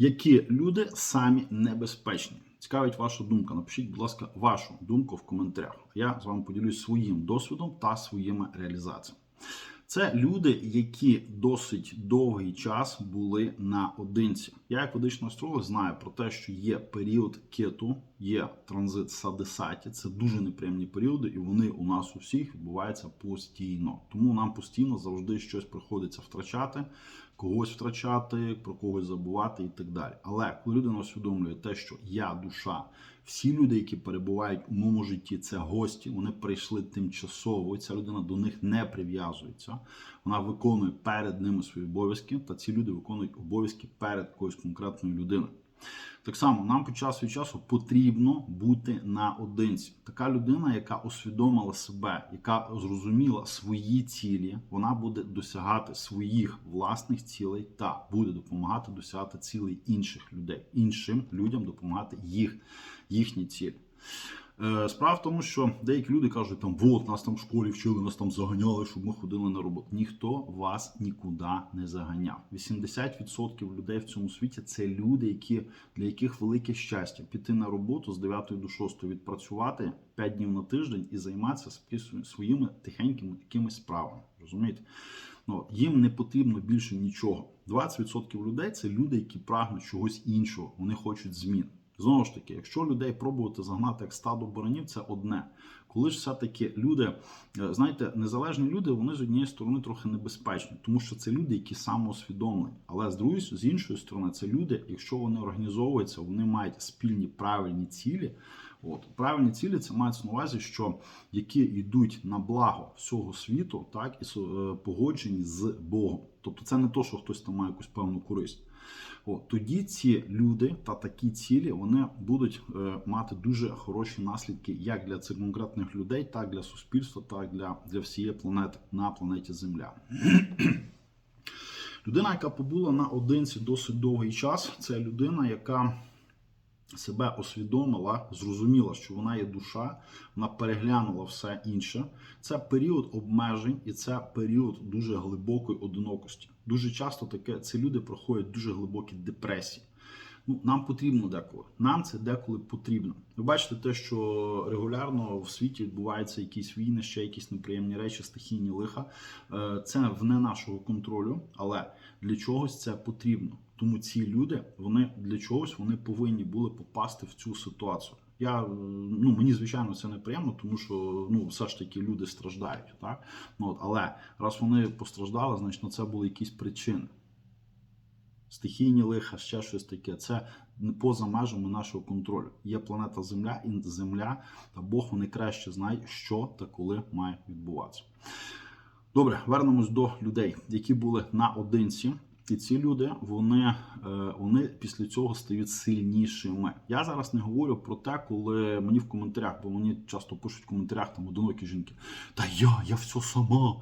Які люди самі небезпечні? Цікавить ваша думка. Напишіть, будь ласка, вашу думку в коментарях. Я з вами поділюсь своїм досвідом та своїми реалізаціями. Це люди, які досить довгий час були наодинці. Я, як ведичний астролог, знаю про те, що є період кету, є транзит Садесаті. Це дуже неприємні періоди, і вони у нас у всіх відбуваються постійно. Тому нам постійно завжди щось приходиться втрачати, когось втрачати, про когось забувати і так далі. Але коли людина усвідомлює те, що я душа, всі люди, які перебувають у моєму житті, це гості, вони прийшли тимчасово. і Ця людина до них не прив'язується. Вона виконує перед ними свої обов'язки, та ці люди виконують обов'язки перед якоюсь конкретною людиною. Так само нам по часу від часу потрібно бути наодинці. Така людина, яка усвідомила себе, яка зрозуміла свої цілі, вона буде досягати своїх власних цілей та буде допомагати досягати цілей інших людей, іншим людям допомагати їх, їхні цілі. Е, Справа в тому, що деякі люди кажуть, там вот нас там в школі вчили, нас там заганяли, щоб ми ходили на роботу. Ніхто вас нікуди не заганяв. 80% людей в цьому світі це люди, які для яких велике щастя піти на роботу з 9 до 6 відпрацювати 5 днів на тиждень і займатися своїми тихенькими якимись справами. Розумієте? Ну, їм не потрібно більше нічого. 20% людей це люди, які прагнуть чогось іншого, вони хочуть змін. Знову ж таки, якщо людей пробувати загнати як стадо баранів, це одне. Коли ж все-таки люди, е, знаєте, незалежні люди, вони з однієї сторони трохи небезпечні, тому що це люди, які самоусвідомлені. Але з другої з іншої сторони, це люди, якщо вони організовуються, вони мають спільні правильні цілі. От правильні цілі це мається на увазі, що які йдуть на благо всього світу, так і е, погоджені з Богом. Тобто, це не то, що хтось там має якусь певну користь. От, тоді ці люди та такі цілі вони будуть е, мати дуже хороші наслідки як для цих конкретних людей, так для суспільства, так для, для всієї планети на планеті Земля. Людина, яка побула наодинці досить довгий час, це людина, яка себе усвідомила, зрозуміла, що вона є душа, вона переглянула все інше. Це період обмежень і це період дуже глибокої одинокості. Дуже часто таке ці люди проходять дуже глибокі депресії. Ну, нам потрібно деколи. Нам це деколи потрібно. Ви бачите те, що регулярно в світі відбуваються якісь війни, ще якісь неприємні речі, стихійні лиха. Е, Це вне нашого контролю, але для чогось це потрібно. Тому ці люди, вони для чогось вони повинні були попасти в цю ситуацію. Я е, ну мені звичайно це неприємно, тому що ну все ж таки люди страждають, так ну от але раз вони постраждали, значить на це були якісь причини. Стихійні лиха, ще щось таке. Це поза межами нашого контролю. Є планета Земля, і Земля та Бог вони краще знають, що та коли має відбуватися. Добре, вернемось до людей, які були наодинці. І ці люди вони, е, вони після цього стають сильнішими. Я зараз не говорю про те, коли мені в коментарях, бо мені часто пишуть в коментарях там одинокі жінки. Та я, я все сама.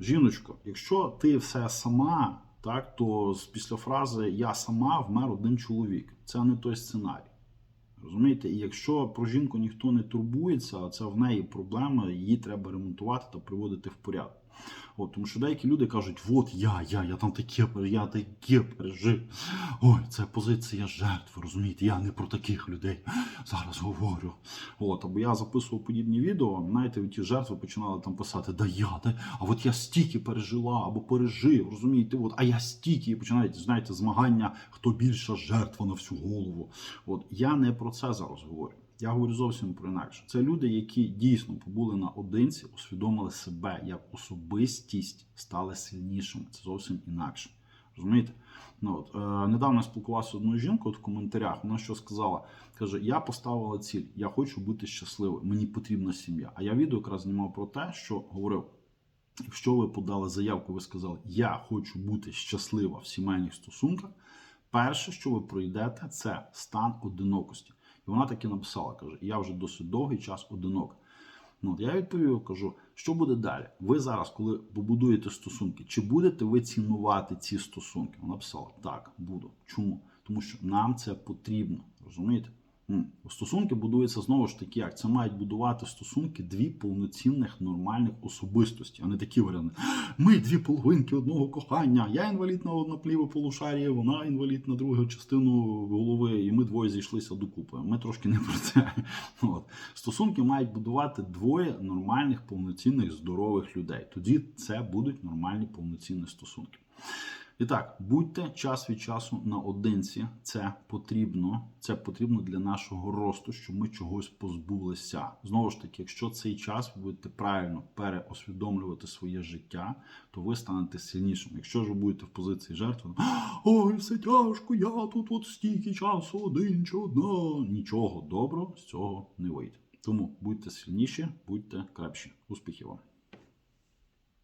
Жіночко, якщо ти все сама, так то після фрази Я сама вмер один чоловік. Це не той сценарій. Розумієте, і якщо про жінку ніхто не турбується, це в неї проблема, її треба ремонтувати та приводити в порядок. От, тому що деякі люди кажуть, от я, я, я там таке, я таке пережив. Ой, це позиція жертви, розумієте, я не про таких людей зараз говорю. От, або я записував подібні відео, знаєте, ті жертви починали там писати, да я, да, а от я стільки пережила або пережив, розумієте, от, а я стільки, і починають, знаєте, змагання, хто більша жертва на всю голову. От, я не про це зараз говорю. Я говорю зовсім про інакше. Це люди, які дійсно побули наодинці, усвідомили себе як особистість, стали сильнішими. Це зовсім інакше. Розумієте? Ну, от, е, недавно я спілкувався з одною жінкою в коментарях. Вона що сказала? Каже: Я поставила ціль, я хочу бути щасливою, мені потрібна сім'я. А я відео якраз знімав про те, що говорив: якщо ви подали заявку, ви сказали, я хочу бути щаслива в сімейних стосунках. Перше, що ви пройдете, це стан одинокості. І вона таки написала: каже: Я вже досить довгий час одинок. Ну, от я відповів, кажу, що буде далі? Ви зараз, коли побудуєте стосунки, чи будете ви цінувати ці стосунки? Вона писала, так, буду. Чому? Тому що нам це потрібно. Розумієте? Стосунки будуються знову ж таки, як це мають будувати стосунки дві повноцінних нормальних особистості, а не такі варіанти. Ми дві половинки одного кохання. Я інвалід на одне пліве полушаріє, вона інвалід на другу частину голови, і ми двоє зійшлися докупи. Ми трошки не про це. От. Стосунки мають будувати двоє нормальних, повноцінних, здорових людей. Тоді це будуть нормальні повноцінні стосунки. І так, будьте час від часу наодинці. Це потрібно. Це потрібно для нашого росту, щоб ми чогось позбулися. Знову ж таки, якщо цей час ви будете правильно переосвідомлювати своє життя, то ви станете сильнішим. Якщо ж ви будете в позиції жертви, ой, все тяжко, я тут от стільки часу один чи одна. Нічого доброго з цього не вийде. Тому будьте сильніші, будьте крепші. Успіхів вам!